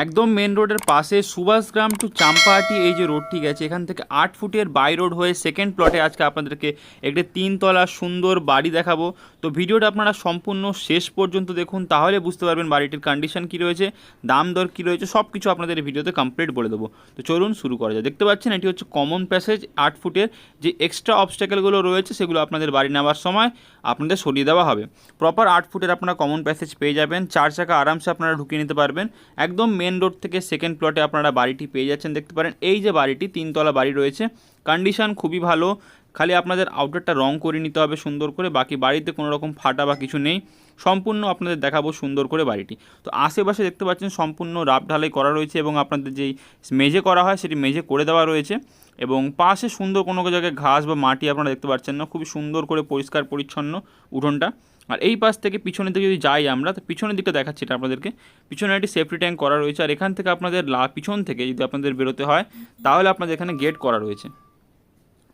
একদম মেন রোডের পাশে সুভাষগ্রাম টু চাম্পাহাটি, এই যে রোডটি গেছে এখান থেকে আট ফুটের বাই রোড হয়ে সেকেন্ড প্লটে আজকে আপনাদেরকে একটি তিনতলা সুন্দর বাড়ি দেখাবো। তো ভিডিওটা আপনারা সম্পূর্ণ শেষ পর্যন্ত দেখুন, তাহলে বুঝতে পারবেন বাড়িটির কন্ডিশন কী রয়েছে, দাম দর কী রয়েছে সব কিছু আপনাদের ভিডিওতে কমপ্লিট বলে দেবো। তো চলুন শুরু করা যায় দেখতে পাচ্ছেন, এটি হচ্ছে কমন প্যাসেজ আট ফুটের যে এক্সট্রা অবস্ট্যাকেলগুলো রয়েছে, সেগুলো আপনাদের বাড়ি নেওয়ার সময় আপনাদের সরিয়ে দেওয়া হবে। প্রপার আট ফুটের আপনারা কমন প্যাসেজ পেয়ে যাবেন। চার চাকা আরামসে আপনারা ঢুকিয়ে নিতে পারবেন। একদম মেন রোড থেকে সেকেন্ড প্লটে আপনারা বাড়িটি পেয়ে যাচ্ছেন, দেখতে পারেন। এই যে বাড়িটি, তিনতলা বাড়ি রয়েছে। কন্ডিশন খুবই ভালো। খালি আপনাদের আউটারটা রং করে নিতে হবে সুন্দর করে। বাকি বাড়িতে কোনো রকম ফাটা বা কিছু নেই। সম্পূর্ণ আপনাদের দেখাবো সুন্দর করে বাড়িটি। তো আশেপাশে দেখতে পাচ্ছেন সম্পূর্ণ রাব ঢালাই করা রয়েছে এবং আপনাদের যেই মেঝে করা হয় সেটি মেঝে করে দেওয়া রয়েছে এবং পাশে সুন্দর কোনো জায়গায় ঘাস বা মাটি আপনারা দেখতে পাচ্ছেন না, খুবই সুন্দর করে পরিষ্কার পরিচ্ছন্ন উঠোনটা। আর এই পাশ থেকে পিছনের দিকে যদি যাই আমরা, তো পিছনের দিকটা দেখাচ্ছি এটা আপনাদেরকে। পিছনে একটি সেফটি ট্যাঙ্ক করা রয়েছে আর এখান থেকে আপনাদের লা পিছন থেকে যদি আপনাদের বেরোতে হয়, তাহলে আপনাদের এখানে গেট করা রয়েছে।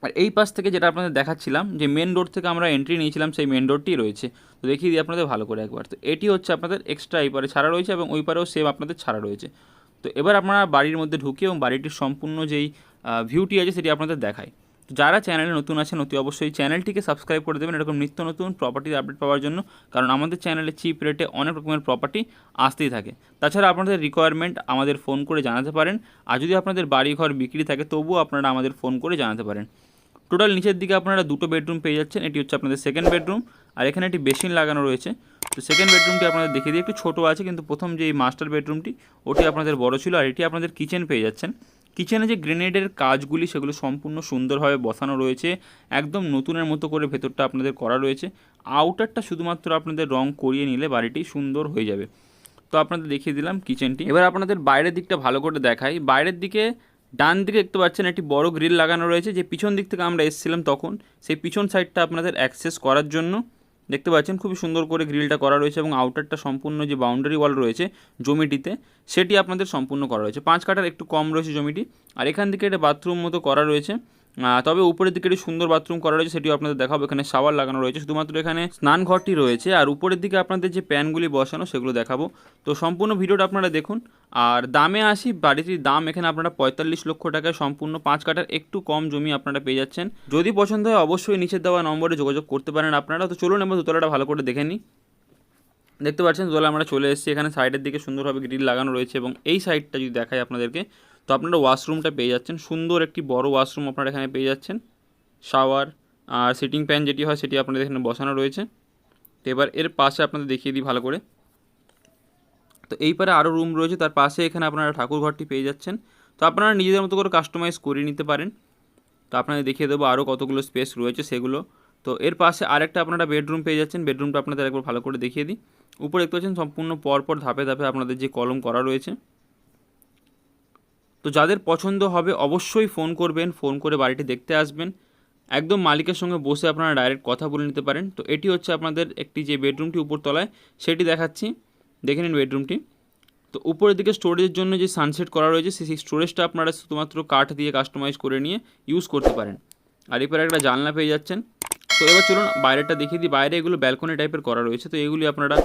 আর এই পাশ থেকে যেটা আপনাদের দেখাচ্ছিলাম, যে মেন রোড থেকে আমরা এন্ট্রি নিয়েছিলাম, সেই মেন রোডটি রয়েছে। তো দেখিয়ে দিই আপনাদের ভালো করে একবার। তো এটি হচ্ছে আপনাদের এক্সট্রা এই পারে ছাড়া রয়েছে এবং ওই পারেও সেম আপনাদের ছাড়া রয়েছে। তো এবার আপনারা বাড়ির মধ্যে ঢুকে এবং বাড়িটির সম্পূর্ণ যেই ভিউটি আছে সেটি আপনাদের দেখায় তো যারা চ্যানেলে নতুন আছেন, অতি অবশ্যই চ্যানেলটিকে সাবস্ক্রাইব করে দেবেন। এরকম নিত্য নতুন প্রপার্টির আপডেট পাওয়ার জন্য, কারণ আমাদের চ্যানেলে চিপ রেটে অনেক রকমের প্রপার্টি আসতেই থাকে। তাছাড়া আপনাদের রিকোয়ারমেন্ট আমাদের ফোন করে জানাতে পারেন। আর যদি আপনাদের বাড়ি ঘর বিক্রি থাকে, তবুও আপনারা আমাদের ফোন করে জানাতে পারেন। টোটাল নিচের দিকে আপনারা দুটো বেডরুম পেয়ে যাচ্ছেন। এটি হচ্ছে আপনাদের সেকেন্ড বেডরুম আর এখানে একটি বেসিন লাগানো রয়েছে। তো সেকেন্ড বেডরুমটি আপনাদের দেখিয়ে দিই, একটু ছোটো আছে কিন্তু প্রথম যে মাস্টার বেডরুমটি ওটি আপনাদের বড় ছিল আর এটি আপনাদের কিচেন পেয়ে যাচ্ছেন। কিচেনে যে গ্রেনেডের কাজগুলি, সেগুলো সম্পূর্ণ সুন্দরভাবে বসানো রয়েছে। একদম নতুনের মতো করে ভেতরটা আপনাদের করা রয়েছে। আউটারটা শুধুমাত্র আপনাদের রং করিয়ে নিলে বাড়িটি সুন্দর হয়ে যাবে। তো আপনাদের দেখিয়ে দিলাম কিচেনটি এবার আপনাদের বাইরের দিকটা ভালো করে দেখাই। বাইরের দিকে ডান দিকে দেখতে পাচ্ছেন একটি বড় গ্রিল লাগানো রয়েছে, যে পিছন দিক থেকে আমরা এসেছিলাম তখন। সেই পিছন সাইডটা আপনাদের অ্যাক্সেস করার জন্য। দেখতে পাচ্ছেন খুবই সুন্দর করে গ্রিলটা করা রয়েছে এবং আউটারটা সম্পূর্ণ যে বাউন্ডারি ওয়াল রয়েছে জমিটিতে, সেটি আপনাদের সম্পূর্ণ করা রয়েছে। পাঁচ কাটার একটু কম রয়েছে জমিটি, আর এখান থেকে এটা বাথরুম মতো করা রয়েছে। তবে উপরের দিকে একটি সুন্দর বাথরুম করা রয়েছে, সেটিও আপনাদের দেখাবো। এখানে শাওয়ার লাগানো রয়েছে, শুধুমাত্র এখানে স্নান ঘরটি রয়েছে। আর উপরের দিকে আপনাদের যে প্যানগুলি বসানো, সেগুলো দেখাবো। তো সম্পূর্ণ ভিডিওটা আপনারা দেখুন। আর দামে আসি, বাড়িটির দাম এখানে আপনারা পঁয়তাল্লিশ লক্ষ টাকায় সম্পূর্ণ পাঁচ কাটার একটু কম জমি আপনারা পেয়ে যাচ্ছেন। যদি পছন্দ হয়, অবশ্যই নিচের দেওয়া নম্বরে যোগাযোগ করতে পারেন আপনারা। তো চলুন এবার দোতলাটা ভালো করে দেখে নিই। দেখতে পাচ্ছেন দোতলা আমরা চলে এসেছি। এখানে সাইডের দিকে সুন্দরভাবে গ্রিল লাগানো রয়েছে এবং এই সাইডটা যদি দেখাই আপনাদেরকে তো আপনারা ওয়াশরুমটা পেয়ে যাচ্ছেন। সুন্দর একটি বড় ওয়াশরুম আপনারা এখানে পেয়ে যাচ্ছেন। শাওয়ার আর সিটিং প্যান যেটি হয় সেটি আপনাদের এখানে বসানো রয়েছে। তো এবার এর পাশে আপনাদের দেখিয়ে দিই ভালো করে। তো এই পারে আরও রুম রয়েছে, তার পাশে এখানে আপনারা ঠাকুর ঘরটি পেয়ে যাচ্ছেন। তো আপনারা নিজেদের মতো করে কাস্টমাইজ করে নিতে পারেন। তো আপনাদের দেখিয়ে দেবো আরও কতগুলো স্পেস রয়েছে সেগুলো। তো এর পাশে আরেকটা আপনারা বেডরুম পেয়ে যাচ্ছেন। বেডরুমটা আপনাদের একবার ভালো করে দেখিয়ে দিই। উপরে দেখতে পাচ্ছেন সম্পূর্ণ পরপর ধাপে ধাপে আপনাদের যে কলম করা রয়েছে। তো যাদের পছন্দ হবে অবশ্যই ফোন করবেন, ফোন করে বাড়িটি দেখতে আসবেন। একদম মালিকের সঙ্গে বসে আপনারা ডাইরেক্ট কথা বলে নিতে পারেন। তো এটি হচ্ছে আপনাদের একটি যে বেডরুমটি উপর তলায়, সেটি দেখাচ্ছি। দেখে নিন বেডরুমটি তো উপরের দিকে স্টোরেজের জন্য যে সানসেট করা রয়েছে সেই স্টোরেজটা আপনারা শুধুমাত্র কাঠ দিয়ে কাস্টমাইজ করে নিয়ে ইউজ করতে পারেন। আর এরপরে একটা জানলা পেয়ে যাচ্ছেন। তো এবার চলুন বাইরেটা দেখিয়ে দিই। বাইরে এগুলো ব্যালকনি টাইপের করা রয়েছে। তো এগুলি আপনারা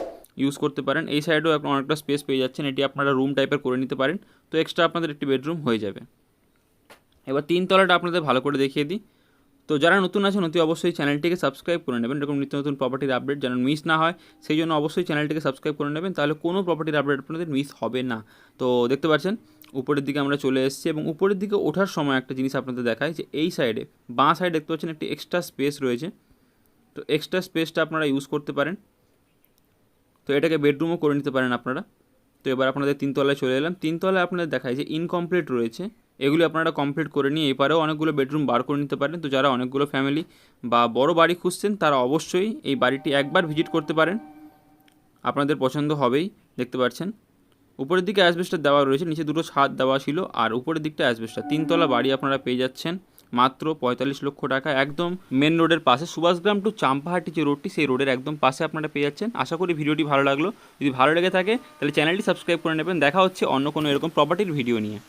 ইউজ করতে পারেন। এই সাইডেও আপনারা অনেকটা স্পেস পেয়ে যাচ্ছেন। এটি আপনারা রুম টাইপের করে নিতে পারেন। তো এক্সট্রা আপনাদের একটি বেডরুম হয়ে যাবে। এবার তিন তলাটা আপনাদের ভালো করে দেখিয়ে দিই। তো যারা নতুন আছেন, অতি অবশ্যই চ্যানেলটিকে সাবস্ক্রাইব করে নেবেন। এরকম নিত্য নতুন প্রপার্টির আপডেট যেন মিস না হয়, সেই জন্য অবশ্যই চ্যানেলটিকে সাবস্ক্রাইব করে নেবেন। তাহলে কোনো প্রপার্টির আপডেট আপনাদের মিস হবে না। তো দেখতে পাচ্ছেন, উপরের দিকে আমরা চলে এসেছি এবং উপরের দিকে ওঠার সময় একটা জিনিস আপনাদের দেখায় যে এই সাইডে বাঁ সাইডে দেখতে পাচ্ছেন একটি এক্সট্রা স্পেস রয়েছে। তো এক্সট্রা স্পেসটা আপনারা ইউজ করতে পারেন। তো এটাকে বেডরুমও করে নিতে পারেন আপনারা। তো এবার আপনাদের তিনতলায় চলে এলাম। তিনতলায় আপনাদের দেখায় যে ইনকমপ্লিট রয়েছে। এগুলি আপনারা কমপ্লিট করে নিয়ে এপারেও অনেকগুলো বেডরুম বার করে নিতে পারেন। তো যারা অনেকগুলো ফ্যামিলি বা বড় বাড়ি খুঁজছেন, তারা অবশ্যই এই বাড়িটি একবার ভিজিট করতে পারেন। আপনাদের পছন্দ হবেই, দেখতে পাচ্ছেন। উপরের দিকে অ্যাসবেস্টার দেওয়া রয়েছে, নিচে দুটো ছাদ দেওয়া ছিল, আর উপরের দিকটা অ্যাসবেস্টার তিনতলা বাড়ি আপনারা পেয়ে যাচ্ছেন। মাত্র পঁয়তাল্লিশ লক্ষ টাকা। একদম মেন রোডের পাশে সুভাষগ্রাম টু চাম্পাহাটি যে রোডটি সেই রোডের একদম পাশে আপনারা পেয়ে যাচ্ছেন। আশা করি ভিডিওটি ভালো লাগল। যদি ভালো লেগে থাকে, তাহলে চ্যানেলটি সাবস্ক্রাইব করে নেবেন। দেখা হচ্ছে অন্য কোনো এরকম প্রপার্টির ভিডিও নিয়ে।